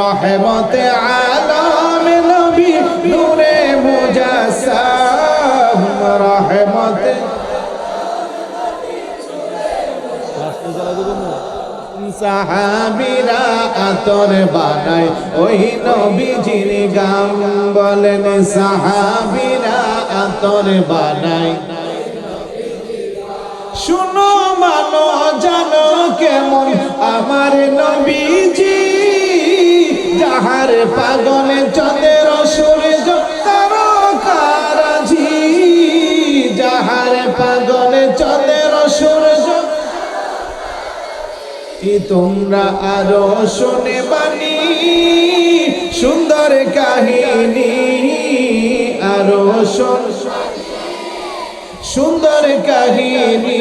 রহমতে আলম নবী নূরে মুজাসসাম, রহমতে সাহাবিরা আতর বানায়, ওই নবীজির গাম বলেন, সাহাবিরা আতর বানায়। শুনো মানো জানো কেমন, আমার পাগলে চন্দ্র সূর্য তারকারাজি যাহার পাগলে চন্দ্র সূর্য কি তোমরা আরও শুনে বানি সুন্দর কাহিনী আরও সুন্দর কাহিনী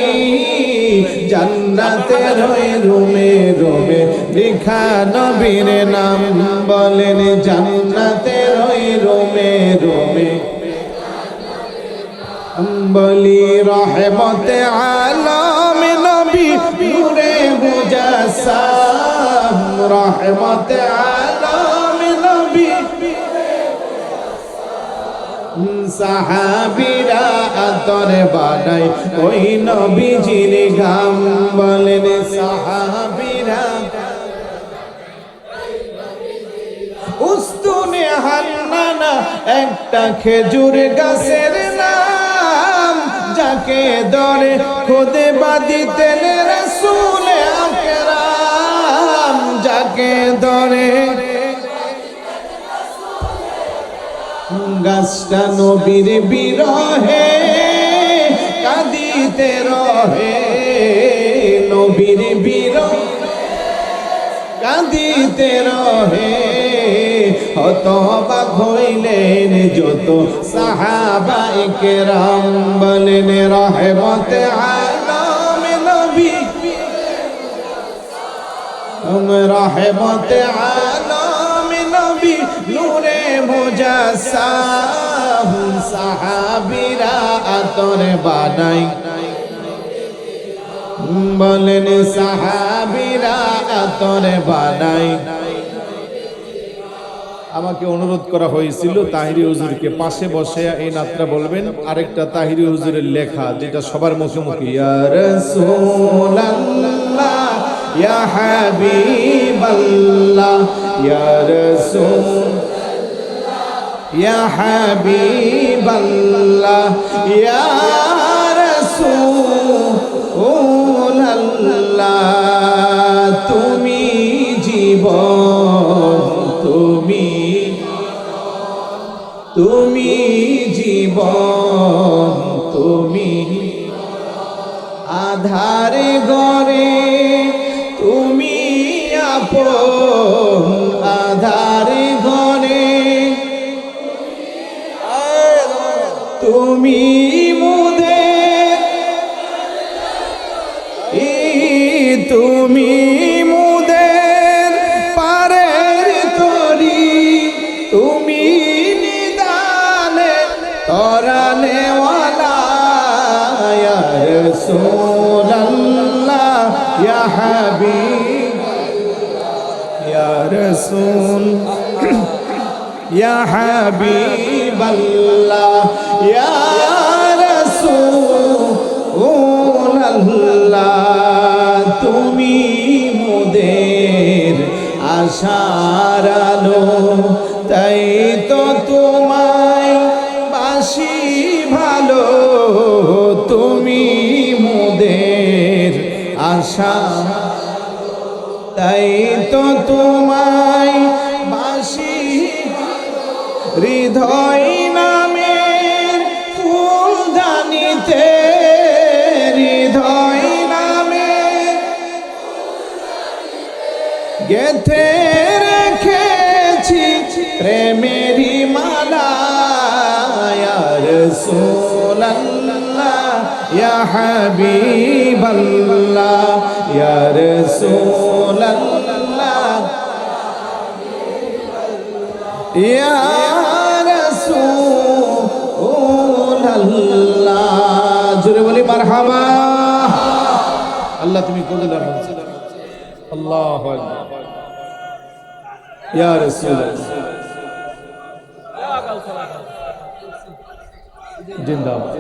জান্নাতের রুমে রুমে লেখা নবীর নাম বলেন জান্নাতের ওই রুমে রুমে। বলি, রহমতে আলম নবী, নূরে মুজাসসাম। রহমতে আলম নবী সাহাবিরা আতর বানাই ওই নবীজির গাম বলেন, সাহাবিরা উস্তুনে হান্নানা একটা খেজুর গাছের নাম যাকে দরে খোদে বাদিতেন রসুল আকরাম। যাকে দরে গাছটা নবীর বিরহে কাঁদিতে রহে। নবীর বিরহে কাঁদিতে রহে। হতবাক হইলেন যত সাহাবাই কেরাম বলেন, রহমতে আলম নবী। রহমতে আলম নবী, নূরে মুজাসসাম সাহাবীরা আতর বানাই। বলেন, সাহাবীরা আতর বানাই। আমাকে অনুরোধ করা হয়েছিল তাহিরি হুজুরকে। পাশে বসে এই নাতটা বলবেন, আরেকটা তাহিরি হুজুরের লেখা, যেটা সবার মুখে মুখে, ইয়া তুমি জীবন তুমি আধারে গরে তুমি আপন আধারে গরে তুমি মুদের ই তুমি রাসূল ইয়া হাবিবাল্লাহ ইয়া রাসূলুল্লাহ আশা তাই তো তোমায় বাসি। হৃদয় নামের ফুলদানিতে। হৃদয় নামের গেথে রেখেছি প্রেমেরি মালা রাসূলুল্লাহ, ইয়া হাবিবাল্লাহ, ইয়া রাসূলুল্লাহ ইয়া রাসূলুল্লাহ। জোরে বলি, মারহাবা। আল্লাহ, তুমি কবুল আল্লাহু ইয়া রাসূলুল্লাহ। জিন্দাবাদ।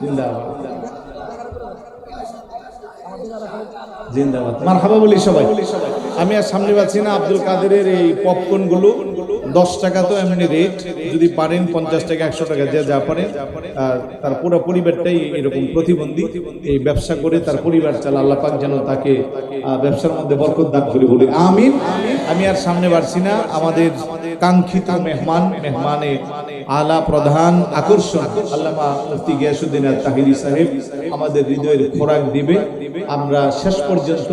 জিন্দাবাদ। আমি আর সামনে পাচ্ছি না, আব্দুল কাদেরের এই পপকর্নগুলো দশ টাকা তো এমনি রেট যদি পারেন পঞ্চাশ টাকা, একশো টাকা, যে পারেন। আর তার পুরো পরিবারটাই এরকম প্রতিবন্ধী। এই ব্যবসা করে তার পরিবার আল্লাহ পাক যেন তাকে ব্যবসার মধ্যে বরকত দান করে বলি। আমিন। আমি আর সামনে পারছি না, আমাদের কাঙ্ক্ষিত মেহমান, মেহমানে আলা প্রধান আকর্ষণ, আল্লামা মুফতি গিয়াসুদ্দিন তাহিরি সাহেব। আমাদের হৃদয়ের খোরাক দিবে। আমরা শেষ পর্যন্ত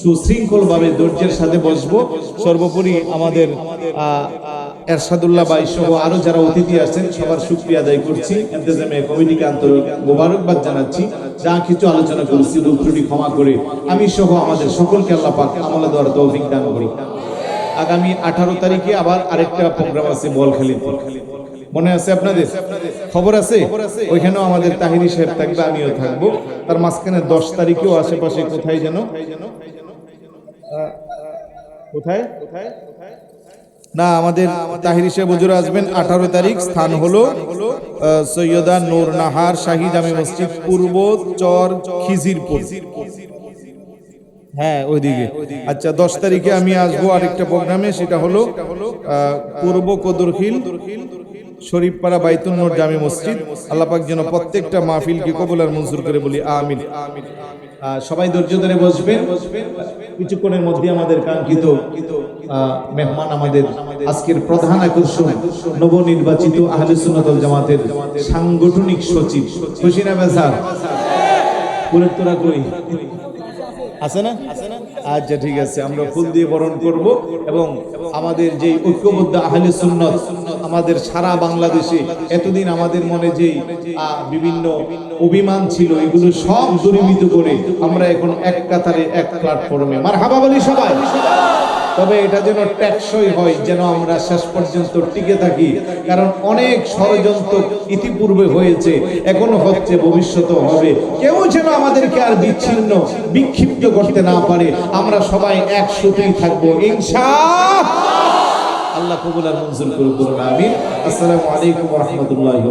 সুশৃঙ্খল ভাবে ধৈর্যের সাথে বসবো। সর্বোপরি আমাদের এরশাদুল্লাহ বাই সহ আরও যারা অতিথি আছেন, সবার আদায় করছি। কমিটিকে আন্তরিক মোবারকবাদ জানাচ্ছি। যা কিছু আলোচনা করেছি ত্রুটি ক্ষমা করে আমি সহ আমাদের সকলকে আল্লাহ পাক আমলা দেওয়ার তৌফিক দান করি। আগামী আঠারো তারিখে আবার আরেকটা প্রোগ্রাম আছে বল খেলি মনে আছে আপনাদের? খবর আছে? ওইখানেও আমাদের তাহিরি সাহেব থাকবে, আমিও থাকব। তার মাঝখানে দশ তারিখেও আশেপাশে কোথায় যেন? না, আমাদের তাহিরি সাহেব হুজুর আসবেন আঠারো তারিখ, স্থান হলো সৈয়দা নূর নাহার শাহী জামে মসজিদ, পূর্ব চর খিজিরপুর। হ্যাঁ ওইদিকে। আচ্ছা দশ তারিখে আমি আসব আরেকটা প্রোগ্রামে, সেটা হলো পূর্ব কদরখিল শরীফপাড়া বাইতুল নূর জামে মসজিদ। আল্লাহ পাক যেন প্রত্যেকটা মাহফিলকে কবুল আর মঞ্জুর করে বলি, আমিন। সবাই ধৈর্য ধরে বসবেন। কিছুক্ষণের মধ্যে আমাদের কাঙ্ক্ষিত মেহমান আমাদের আজকের প্রধান আকর্ষণ, নবনির্বাচিত আহলে সুন্নাতুল জামাতের সাংগঠনিক সচিব খুশি না বেসার পুরের তোরা আছে না? আচ্ছা ঠিক আছে, আমরা ফুল দিয়ে বরণ করব এবং আমাদের যে ঐক্যবদ্ধ আহলে সুন্নত আমাদের সারা বাংলাদেশে এতদিন আমাদের মনে যে বিভিন্ন অভিমান ছিল, এগুলো সব দূরীভূত করে আমরা এখন এক কাতারে, এক প্ল্যাটফর্মে আমার হাবা বলি সবাই। তবে এটা যেন টেকসই হয়, যেন আমরা শেষ পর্যন্ত টিকে থাকি। কারণ অনেক ষড়যন্ত্র ইতিপূর্বে হয়েছে, এখনও হচ্ছে, ভবিষ্যতেও হবে। কেউ যেন আমাদেরকে আর বিচ্ছিন্ন, বিক্ষিপ্ত করতে না পারে। আমরা সবাই একসাথেই থাকব ইনশা আল্লাহ কবুল আর মঞ্জুর করুন আমিন। আসসালামু আলাইকুম রাহমাতুল্লাহি